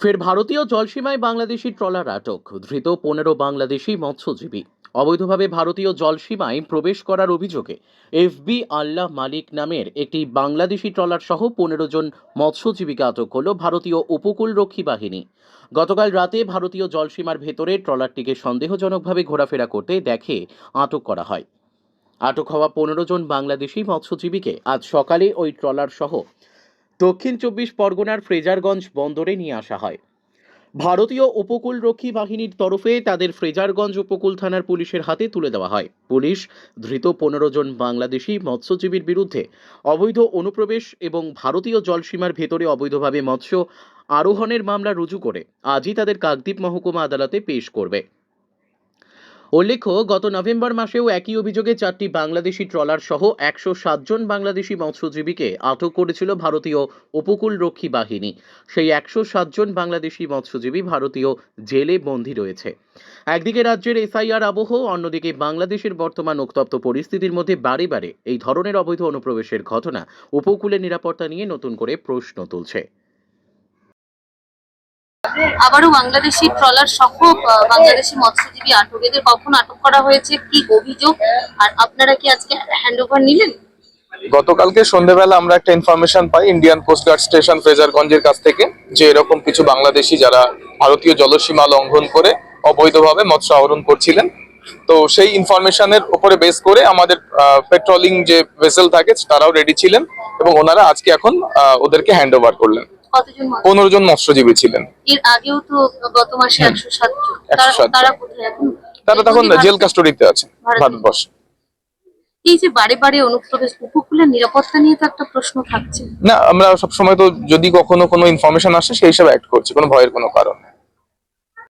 ফের ভারতীয় জলসীমায় বাংলাদেশি ট্রলার আটক, ধৃত পনেরো বাংলাদেশি মৎস্যজীবী। অবৈধভাবে ভারতীয় জলসীমায় প্রবেশ করার অভিযোগে এফবি আল্লাহ মালিক নামের একটি বাংলাদেশি ট্রলার সহ পনেরো জন মৎস্যজীবীকে আটক হল ভারতীয় উপকূলরক্ষী বাহিনী। গতকাল রাতে ভারতীয় জলসীমার ভেতরে ট্রলারটিকে সন্দেহজনকভাবে ঘোরাফেরা করতে দেখে আটক করা হয়। আটক হওয়া পনেরো জন বাংলাদেশি মৎস্যজীবীকে আজ সকালে ওই ট্রলার সহ দক্ষিণ চব্বিশ পরগনার ফ্রেজারগঞ্জ বন্দরে নিয়ে আসা হয়। ভারতীয় উপকূলরক্ষী বাহিনীর তরফে তাদের ফ্রেজারগঞ্জ উপকূল থানার পুলিশের হাতে তুলে দেওয়া হয়। পুলিশ ধৃত পনেরো জন বাংলাদেশি মৎস্যজীবীর বিরুদ্ধে অবৈধ অনুপ্রবেশ এবং ভারতীয় জলসীমার ভেতরে অবৈধভাবে মৎস্য আরোহণের মামলা রুজু করে। আজই তাদের কাকদ্বীপ মহকুমা আদালতে পেশ করবে। উল্লেখ্য, গত নভেম্বর মাসেও একই অভিযোগে চারটি বাংলাদেশি ট্রলার সহ একশো সাতজন বাংলাদেশি মৎস্যজীবীকে আটক করেছিল ভারতীয় উপকূলরক্ষী বাহিনী। সেই একশো সাতজন বাংলাদেশি মৎস্যজীবী ভারতীয় জেলে বন্দী রয়েছে। একদিকে রাজ্যের এসআইআর আবহ, অন্যদিকে বাংলাদেশের বর্তমান উত্তপ্ত পরিস্থিতির মধ্যে বারে বারে এই ধরনের অবৈধ অনুপ্রবেশের ঘটনা উপকূলের নিরাপত্তা নিয়ে নতুন করে প্রশ্ন তুলছে। আবারও বাংলাদেশি ট্রলার সহ বাংলাদেশি মৎস্যজীবী আটক এদের কখন আটক করা হয়েছে? কি অভিযোগ? আর আপনারা কি আজকে হ্যান্ড ওভার নিলেন? গতকালকে সন্ধ্যেবেলা আমরা একটা ইনফরমেশন পাই ইন্ডিয়ান কোস্টগার্ড স্টেশন ফ্রেজারগঞ্জের কাছ থেকে, যে এরকম কিছু বাংলাদেশি যারা ভারতীয় জলসীমা লঙ্ঘন করে অবৈধভাবে মৎস্য আহরণ করছিলেন। তো সেই ইনফরমেশনের উপরে বেস করে আমাদের পেট্রোলিং যে ভেসেল থাকে, তারাও রেডি ছিলেন এবং ওনারা আজকে এখন ওদেরকে হ্যান্ড করলেন। পনেরো জন মৎস্যজীবী ছিলেন। এর আগেও তো গত মাসে একশো সাত জন। 107 জন। তারা কোথায় এখন? তারা তখন জেল কাস্টোডিতে আছে ভারতবর্ষ ভারতবর্ষে। এই যে বারে বারে অনুপ্রবেশ উপকূলের নিরাপত্তা নিয়ে তো একটা প্রশ্ন থাকছে। না আমরা সবসময় তো যদি কখনো কোনো ইনফরমেশন আসে সেই হিসাবে অ্যাক্ট করছি কোনো ভয়ের কোনো কারণ